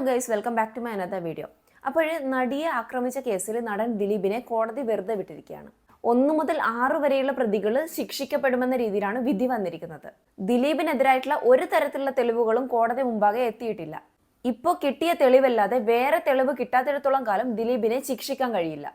Hello guys welcome back to my another video അപ്പോൾ നടിയെ ആക്രമിച്ച കേസിൽ നടൻ ദിലീപിനെ കോടതി വെറുതെ വിട്ടിരിക്കുകയാണ്. ഒന്നു മുതൽ ആറു വരെയുള്ള പ്രതികൾ ശിക്ഷിക്കപ്പെടുമെന്ന രീതിയിലാണ് വിധി വന്നിരിക്കുന്നത്. ദിലീപിനെതിരായിട്ടുള്ള ഒരു തരത്തിലുള്ള തെളിവുകളും കോടതി മുമ്പാകെ എത്തിയിട്ടില്ല. ഇപ്പോൾ കിട്ടിയ തെളിവല്ലാതെ വേറെ തെളിവ് കിട്ടാത്തിടത്തോളം കാലം ദിലീപിനെ ശിക്ഷിക്കാൻ കഴിയില്ല.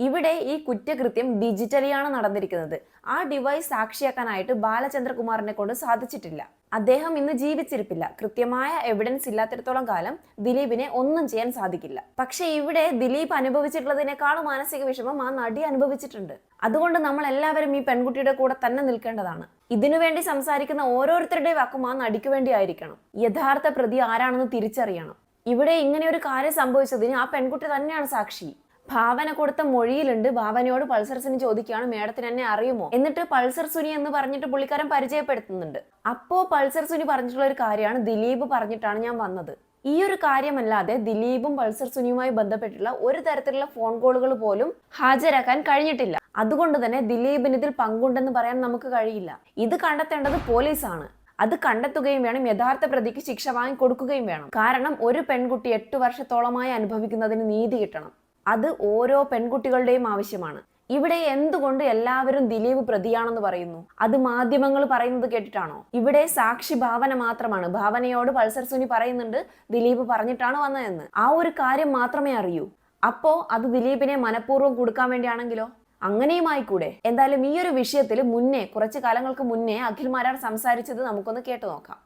ഇവിടെ ഈ കുറ്റകൃത്യം ഡിജിറ്റലിയാണ് നടന്നിരിക്കുന്നത്. ആ ഡിവൈസ് സാക്ഷിയാക്കാനായിട്ട് ബാലചന്ദ്രകുമാറിനെ കൊണ്ട് സാധിച്ചിട്ടില്ല. അദ്ദേഹം ഇന്ന് ജീവിച്ചിരിപ്പില്ല. കൃത്യമായ എവിഡൻസ് ഇല്ലാത്തിടത്തോളം കാലം ദിലീപിനെ ഒന്നും ചെയ്യാൻ സാധിക്കില്ല. പക്ഷെ ഇവിടെ ദിലീപ് അനുഭവിച്ചിട്ടുള്ളതിനേക്കാളും മാനസിക വിഷമം ആ നടി അനുഭവിച്ചിട്ടുണ്ട്. അതുകൊണ്ട് നമ്മൾ എല്ലാവരും ഈ പെൺകുട്ടിയുടെ കൂടെ തന്നെ നിൽക്കേണ്ടതാണ്. ഇതിനുവേണ്ടി സംസാരിക്കുന്ന ഓരോരുത്തരുടെ വാക്കും ആ നടിക്ക് വേണ്ടി ആയിരിക്കണം. യഥാർത്ഥ പ്രതി ആരാണെന്ന് തിരിച്ചറിയണം. ഇവിടെ ഇങ്ങനെ ഒരു കാര്യം സംഭവിച്ചതിന് ആ പെൺകുട്ടി തന്നെയാണ് സാക്ഷി. ഭാവന കൊടുത്ത മൊഴിയിലുണ്ട്. ഭാവനയോട് പൾസർ സുനി ചോദിക്കുകയാണ്. മേഡത്തിന് എന്നെ അറിയുമോ? എന്നിട്ട് പൾസർ സുനി എന്ന് പറഞ്ഞിട്ട് പുള്ളിക്കാരൻ പരിചയപ്പെടുത്തുന്നുണ്ട്. അപ്പോ പൾസർ സുനി പറഞ്ഞിട്ടുള്ള ഒരു കാര്യമാണ് ദിലീപ് പറഞ്ഞിട്ടാണ് ഞാൻ വന്നത്. ഈ ഒരു കാര്യമല്ലാതെ ദിലീപും പൾസർ സുനിയുമായി ബന്ധപ്പെട്ടുള്ള ഒരു തരത്തിലുള്ള ഫോൺ കോളുകൾ പോലും ഹാജരാക്കാൻ കഴിഞ്ഞിട്ടില്ല. അതുകൊണ്ട് തന്നെ ദിലീപിന് ഇതിൽ പങ്കുണ്ടെന്ന് പറയാൻ നമുക്ക് കഴിയില്ല. ഇത് കണ്ടെത്തേണ്ടത് പോലീസാണ്. അത് കണ്ടെത്തുകയും വേണം. യഥാർത്ഥ പ്രതിക്ക് ശിക്ഷ വാങ്ങി കൊടുക്കുകയും വേണം. കാരണം ഒരു പെൺകുട്ടി എട്ട് വർഷത്തോളമായി അനുഭവിക്കുന്നതിന് നീതി കിട്ടണം. അത് ഓരോ പെൺകുട്ടികളുടെയും ആവശ്യമാണ്. ഇവിടെ എന്തുകൊണ്ട് എല്ലാവരും ദിലീപ് പ്രതിയാണെന്ന് പറയുന്നു? അത് മാധ്യമങ്ങൾ പറയുന്നത് കേട്ടിട്ടാണോ? ഇവിടെ സാക്ഷി ഭാവന മാത്രമാണ്. ഭാവനയോട് പൾസർ സുനി പറയുന്നുണ്ട് ദിലീപ് പറഞ്ഞിട്ടാണ് വന്നതെന്ന്. ആ ഒരു കാര്യം മാത്രമേ അറിയൂ. അപ്പോ അത് ദിലീപിനെ മനഃപൂർവം കൊടുക്കാൻ വേണ്ടിയാണെങ്കിലോ? അങ്ങനെയും ആയിക്കൂടെ. എന്തായാലും ഈ ഒരു വിഷയത്തിൽ മുന്നേ കുറച്ച് കാലങ്ങൾക്ക് മുന്നേ അഖിൽമാരാർ സംസാരിച്ചത് നമുക്കൊന്ന് കേട്ടു നോക്കാം.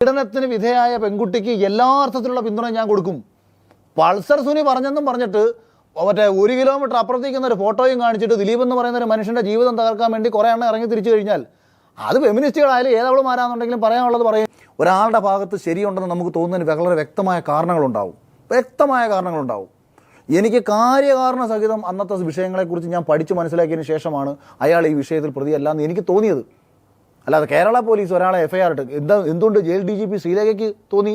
പീഡനത്തിന് വിധേയായ പെൺകുട്ടിക്ക് എല്ലാ അർത്ഥത്തിലുള്ള പിന്തുണ ഞാൻ കൊടുക്കും. പൾസർ സുനി പറഞ്ഞെന്നും പറഞ്ഞിട്ട് മറ്റേ ഒരു കിലോമീറ്റർ അപ്പുറത്തേക്കുന്ന ഒരു ഫോട്ടോയും കാണിച്ചിട്ട് ദിലീപ് എന്ന് പറയുന്ന ഒരു മനുഷ്യന്റെ ജീവിതം തകർക്കാൻ വേണ്ടി കുറേ എണ്ണം ഇറങ്ങി തിരിച്ചു കഴിഞ്ഞാൽ അത് ഫെമിനിസ്റ്റുകളായാലും ഏതവളുമാരാണെന്നുണ്ടെങ്കിലും പറയാനുള്ളത് പറയും. ഒരാളുടെ ഭാഗത്ത് ശരിയുണ്ടെന്ന് നമുക്ക് തോന്നുന്നതിന് വളരെ വ്യക്തമായ കാരണങ്ങളുണ്ടാവും. വ്യക്തമായ കാരണങ്ങളുണ്ടാവും. എനിക്ക് കാര്യകാരണ സഹിതം അന്നത്തെ വിഷയങ്ങളെക്കുറിച്ച് ഞാൻ പഠിച്ച് മനസ്സിലാക്കിയതിന് ശേഷമാണ് അയാൾ ഈ വിഷയത്തിൽ പ്രതിയല്ല എന്ന് എനിക്ക് തോന്നിയത്. അല്ലാതെ കേരള പോലീസ് ഒരാളെ എഫ്ഐആർ ഇട്ട് എന്താ എന്തുകൊണ്ട് ജയിൽ ഡി ജി പി ശ്രീലേഖയ്ക്ക് തോന്നി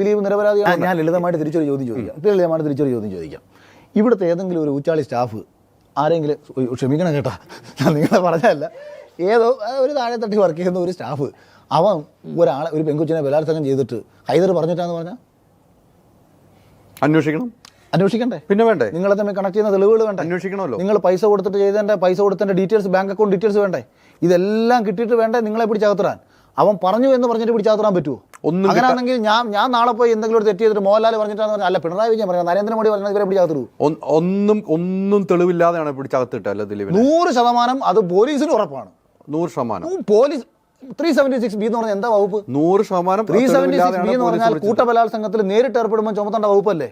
ദിലീപ് നിരപരാധിയാണ് ഞാൻ ലളിതമായിട്ട് തിരിച്ചൊരു ചോദ്യം ചോദിക്കാം. ലളിതമായിട്ട് തിരിച്ചൊരു ചോദ്യം ചോദിക്കാം. ഇവിടുത്തെ ഏതെങ്കിലും ഒരു ഉച്ചാളി സ്റ്റാഫ് ആരെങ്കിലും ക്ഷമിക്കണം കേട്ടോ. ഞാൻ നിങ്ങളെ പറഞ്ഞതല്ല. ഏതോ ഒരു താഴെ തട്ടി വർക്ക് ചെയ്യുന്ന ഒരു സ്റ്റാഫ് അവൻ ഒരാളെ ഒരു പെൺകുച്ചിനെ ബലാത്സംഗം ചെയ്തിട്ട് ഹൈദർ പറഞ്ഞിട്ടാന്ന് പറഞ്ഞ? അന്വേഷിക്കണം. അന്വേഷിക്കണ്ടേ? പിന്നെ വേണ്ടേ? നിങ്ങളെ തമ്മിൽ കണക്ട് ചെയ്യുന്ന തെളിവുകൾ വേണ്ട? അന്വേഷിക്കണമല്ലോ. നിങ്ങൾ പൈസ കൊടുത്തിട്ട് ചെയ്തതിന്റെ പൈസ കൊടുത്തതിന്റെ ഡീറ്റെയിൽസ് ബാങ്ക് അക്കൗണ്ട് ഡീറ്റെയിൽസ് വേണ്ടേ? ഇതെല്ലാം കിട്ടിയിട്ട് വേണ്ടേ? നിങ്ങളെ പിടിച്ചകത്തിടാൻ അവൻ പറഞ്ഞു എന്ന് പറഞ്ഞിട്ട് പിടിച്ചാത്ര പറ്റുമോ ഒന്നും അങ്ങനെയാണെങ്കിൽ ഞാൻ ഞാൻ നാളെ പോയി എന്തെങ്കിലും ഒരു തെറ്റ് ചെയ്തിട്ട് മോഹൻലാൽ പറഞ്ഞിട്ടാണ് അല്ല പിണറായി വിജയൻ പറഞ്ഞത് നരേന്ദ്രമോദി പറഞ്ഞത് ഇവരെ പിടിച്ചകത്തിടൂ ഒ- ഒന്നും ഒന്നും തെളിവില്ലാതെയാണ് പിടിച്ചകത്തിട്ടല്ല തെളിവ് നൂറ് ശതമാനം അത് പോലീസിന് ഉറപ്പാണ്. നൂറ് ശതമാനം. Police three seventy six B എന്ന് പറഞ്ഞാൽ എന്താ വകുപ്പ്? നൂറ് ശതമാനം ത്രീ സെവന്റി സിക്സ് ബി എന്ന് പറഞ്ഞാൽ. കൂട്ടബലാത്സംഗത്തിൽ നേരിട്ട് ഏർപ്പെടുമ്പോൾ ചുമത്തേണ്ട വകുപ്പല്ലേ?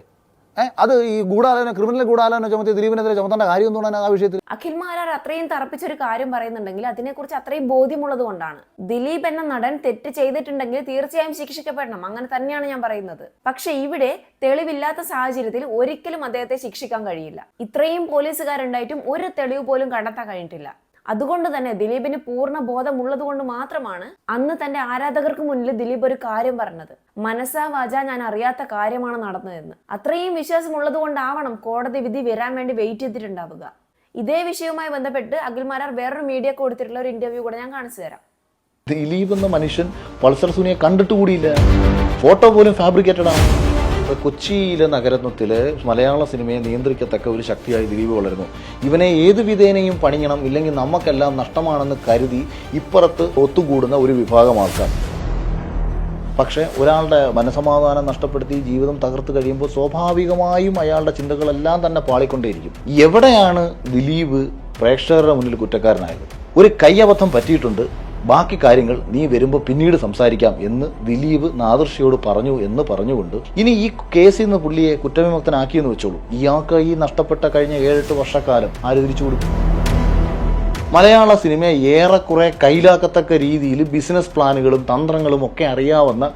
അത് ഈ ഗൂഢാലോചന ക്രിമിനൽ ഗൂഢാലോചന ചുമത്തി ദിലീപിനെതിരെ ചുമത്തേണ്ട കാര്യം എന്തുകൊണ്ടാണ് ആ വിഷയത്തിൽ? അഖിൽ മഹാരാർ അത്രയും തറപ്പിച്ചൊരു കാര്യം പറയുന്നുണ്ടെങ്കിൽ അതിനെക്കുറിച്ച് അത്രയും ബോധ്യമുള്ളത് കൊണ്ടാണ്. ദിലീപ് എന്ന നടൻ തെറ്റ് ചെയ്തിട്ടുണ്ടെങ്കിൽ തീർച്ചയായും ശിക്ഷിക്കപ്പെടണം. അങ്ങനെ തന്നെയാണ് ഞാൻ പറയുന്നത്. പക്ഷെ ഇവിടെ തെളിവില്ലാത്ത സാഹചര്യത്തിൽ ഒരിക്കലും അദ്ദേഹത്തെ ശിക്ഷിക്കാൻ കഴിയില്ല. ഇത്രയും പോലീസുകാരുണ്ടായിട്ടും ഒരു തെളിവ് പോലും കണ്ടെത്താൻ കഴിഞ്ഞിട്ടില്ല. അതുകൊണ്ട് തന്നെ ദിലീപിന് പൂർണ ബോധമുള്ളത് കൊണ്ട് മാത്രമാണ് അന്ന് തന്റെ ആരാധകർക്ക് മുന്നിൽ ദിലീപ് ഒരു കാര്യം പറഞ്ഞത്. മനസ്സാ വാച ഞാൻ അറിയാത്ത കാര്യമാണ് നടന്നതെന്ന്. അത്രയും വിശ്വാസമുള്ളത് കൊണ്ടാവണം കോടതി വിധി വരാൻ വേണ്ടി വെയിറ്റ് ചെയ്തിട്ടുണ്ടാവുക. ഇതേ വിഷയവുമായി ബന്ധപ്പെട്ട് അഖിൽമാരാർ വേറൊരു മീഡിയ കൊടുത്തിട്ടുള്ള ഒരു ഇന്റർവ്യൂ കൂടെ ഞാൻ കാണിച്ചു തരാം. ദിലീപ് എന്ന മനുഷ്യൻ പൾസർ സുനിയെ കണ്ടിട്ട് കൂടിയില്ല. ഫോട്ടോ പോലും ഫാബ്രിക്കേറ്റഡ് ആണ്. കൊച്ചിയിലെ നഗരത്വത്തിൽ മലയാള സിനിമയെ നിയന്ത്രിക്കത്തക്ക ഒരു ശക്തിയായി ദിലീപ് വളരുന്നു. ഇവനെ ഏത് വിധേനയും പണിയണം ഇല്ലെങ്കിൽ നമുക്കെല്ലാം നഷ്ടമാണെന്ന് കരുതി ഇപ്പുറത്ത് ഒത്തുകൂടുന്ന ഒരു വിഭാഗം ആൾക്കാർ പക്ഷേ ഒരാളുടെ മനസമാധാനം നഷ്ടപ്പെടുത്തി ജീവിതം തകർത്ത് കഴിയുമ്പോൾ സ്വാഭാവികമായും അയാളുടെ ചിന്തകളെല്ലാം തന്നെ പാളിക്കൊണ്ടേയിരിക്കും. എവിടെയാണ് ദിലീപ് പ്രേക്ഷകരുടെ മുന്നിൽ കുറ്റക്കാരനായത്? ഒരു കയ്യബദ്ധം പറ്റിയിട്ടുണ്ട്. ബാക്കി കാര്യങ്ങൾ നീ വരുമ്പോൾ പിന്നീട് സംസാരിക്കാം എന്ന് ദിലീപ് നാദർഷിയോട് പറഞ്ഞു എന്ന് പറഞ്ഞുകൊണ്ട് ഇനി ഈ കേസിൽ നിന്ന് പുള്ളിയെ കുറ്റവിമുക്തനാക്കിയെന്ന് വെച്ചോളൂ. ഇയാൾക്ക് ഈ നഷ്ടപ്പെട്ട കഴിഞ്ഞ ഏഴെട്ട് വർഷക്കാലം ആര് തിരിച്ചു കൊടുക്കും? മലയാള സിനിമയെ ഏറെക്കുറെ കയ്യിലാക്കത്തക്ക രീതിയിൽ ബിസിനസ് പ്ലാനുകളും തന്ത്രങ്ങളും ഒക്കെ അറിയാവുന്ന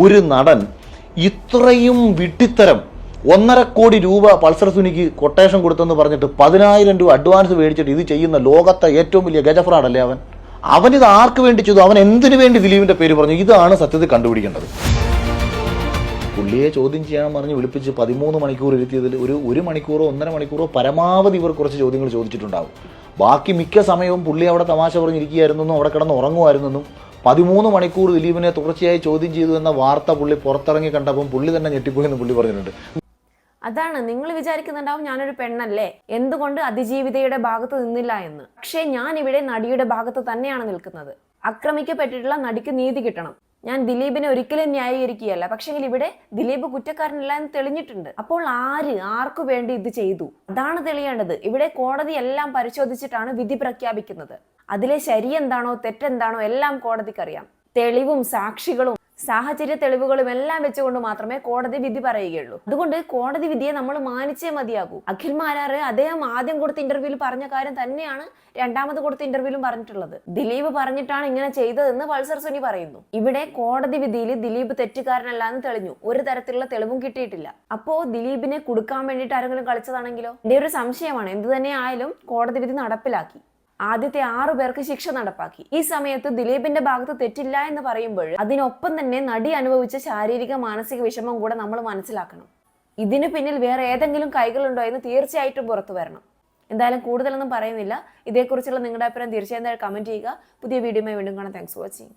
ഒരു നടൻ ഇത്രയും വിട്ടിത്തരം ഒന്നര കോടി രൂപ പൾസർ സുനിക്ക് കൊട്ടേഷൻ കൊടുത്തെന്ന് പറഞ്ഞിട്ട് പതിനായിരം രൂപ അഡ്വാൻസ് മേടിച്ചിട്ട് ഇത് ചെയ്യുന്ന ലോകത്തെ ഏറ്റവും വലിയ ഗജഫ്രാഡല്ലേ അവൻ? അവനിത് ആർക്ക് വേണ്ടി ചെയ്തു? അവൻ എന്തിനു വേണ്ടി ദിലീപിന്റെ പേര് പറഞ്ഞു? ഇതാണ് സത്യത്തിൽ കണ്ടുപിടിക്കേണ്ടത്. പുള്ളിയെ ചോദ്യം ചെയ്യാൻ പറഞ്ഞ് വിളിപ്പിച്ച് പതിമൂന്ന് മണിക്കൂർ ഇരുത്തിയതിൽ ഒരു ഒരു മണിക്കൂറോ ഒന്നര മണിക്കൂറോ പരമാവധി ഇവർ കുറച്ച് ചോദ്യങ്ങൾ ചോദിച്ചിട്ടുണ്ടാവും. ബാക്കി മിക്ക സമയവും പുള്ളി അവിടെ തമാശ പറഞ്ഞിരിക്കുകയായിരുന്നെന്നും അവിടെ കിടന്ന് ഉറങ്ങുമായിരുന്നെന്നും പതിമൂന്ന് മണിക്കൂർ ദിലീപിനെ തുടർച്ചയായി ചോദ്യം ചെയ്തു എന്ന വാർത്ത പുള്ളി പുറത്തിറങ്ങി കണ്ടപ്പം പുള്ളി തന്നെ ഞെട്ടിപ്പോയെന്ന് പുള്ളി പറഞ്ഞിട്ടുണ്ട്. അതാണ് നിങ്ങൾ വിചാരിക്കുന്നുണ്ടാവും ഞാനൊരു പെണ്ണല്ലേ? എന്തുകൊണ്ട് അതിജീവിതയുടെ ഭാഗത്ത് നിന്നില്ല എന്ന്? പക്ഷേ ഞാൻ ഇവിടെ നടിയുടെ ഭാഗത്ത് തന്നെയാണ് നിൽക്കുന്നത്. ആക്രമിക്കപ്പെട്ടിട്ടുള്ള നടിക്ക് നീതി കിട്ടണം. ഞാൻ ദിലീപിനെ ഒരിക്കലും ന്യായീകരിക്കുകയല്ല. പക്ഷേ ഇവിടെ ദിലീപ് കുറ്റക്കാരനല്ല എന്ന് തെളിഞ്ഞിട്ടുണ്ട്. അപ്പോൾ ആര് ആർക്കു വേണ്ടി ഇത് ചെയ്തു? അതാണ് തെളിയേണ്ടത്. ഇവിടെ കോടതി എല്ലാം പരിശോധിച്ചിട്ടാണ് വിധി പ്രഖ്യാപിക്കുന്നത്. അതിലെ ശരി എന്താണോ തെറ്റെന്താണോ എല്ലാം കോടതിക്കറിയാം. തെളിവും സാക്ഷികളും സാഹചര്യ തെളിവുകളും എല്ലാം വെച്ചുകൊണ്ട് മാത്രമേ കോടതി വിധി പറയുകയുള്ളൂ. അതുകൊണ്ട് കോടതി വിധിയെ നമ്മൾ മാനിച്ചേ മതിയാകൂ. അഖിൽ മാരാർ അദ്ദേഹം ആദ്യം കൊടുത്ത ഇന്റർവ്യൂവിൽ പറഞ്ഞ കാര്യം തന്നെയാണ് രണ്ടാമത് കൊടുത്ത ഇന്റർവ്യൂവിലും പറഞ്ഞിട്ടുള്ളത്. ദിലീപ് പറഞ്ഞിട്ടാണ് ഇങ്ങനെ ചെയ്തതെന്ന് പൾസർ സുനി പറയുന്നു. ഇവിടെ കോടതി വിധിയിൽ ദിലീപ് തെറ്റുകാരനല്ല എന്ന് തെളിഞ്ഞു. ഒരു തരത്തിലുള്ള തെളിവും കിട്ടിയിട്ടില്ല. അപ്പോ ദിലീപിനെ കൊടുക്കാൻ വേണ്ടിയിട്ട് ആരെങ്കിലും കളിച്ചതാണെങ്കിലോ? എന്റെ ഒരു സംശയമാണ്. എന്ത് തന്നെ ആയാലും കോടതി വിധി നടപ്പിലാക്കി. ആദ്യത്തെ ആറു പേർക്ക് ശിക്ഷ നടപ്പാക്കി. ഈ സമയത്ത് ദിലീപിന്റെ ഭാഗത്ത് തെറ്റില്ല എന്ന് പറയുമ്പോൾ അതിനൊപ്പം തന്നെ നടി അനുഭവിച്ച ശാരീരിക മാനസിക വിഷമം കൂടെ നമ്മൾ മനസ്സിലാക്കണം. ഇതിന് പിന്നിൽ വേറെ ഏതെങ്കിലും കൈകളുണ്ടോ എന്ന് തീർച്ചയായിട്ടും പുറത്തു വരണം. എന്തായാലും കൂടുതലൊന്നും പറയുന്നില്ല. ഇതേക്കുറിച്ചുള്ള നിങ്ങളുടെ അഭിപ്രായം തീർച്ചയായും കമന്റ് ചെയ്യുക. പുതിയ വീഡിയോയുമായി വീണ്ടും കാണാം. Thanks for watching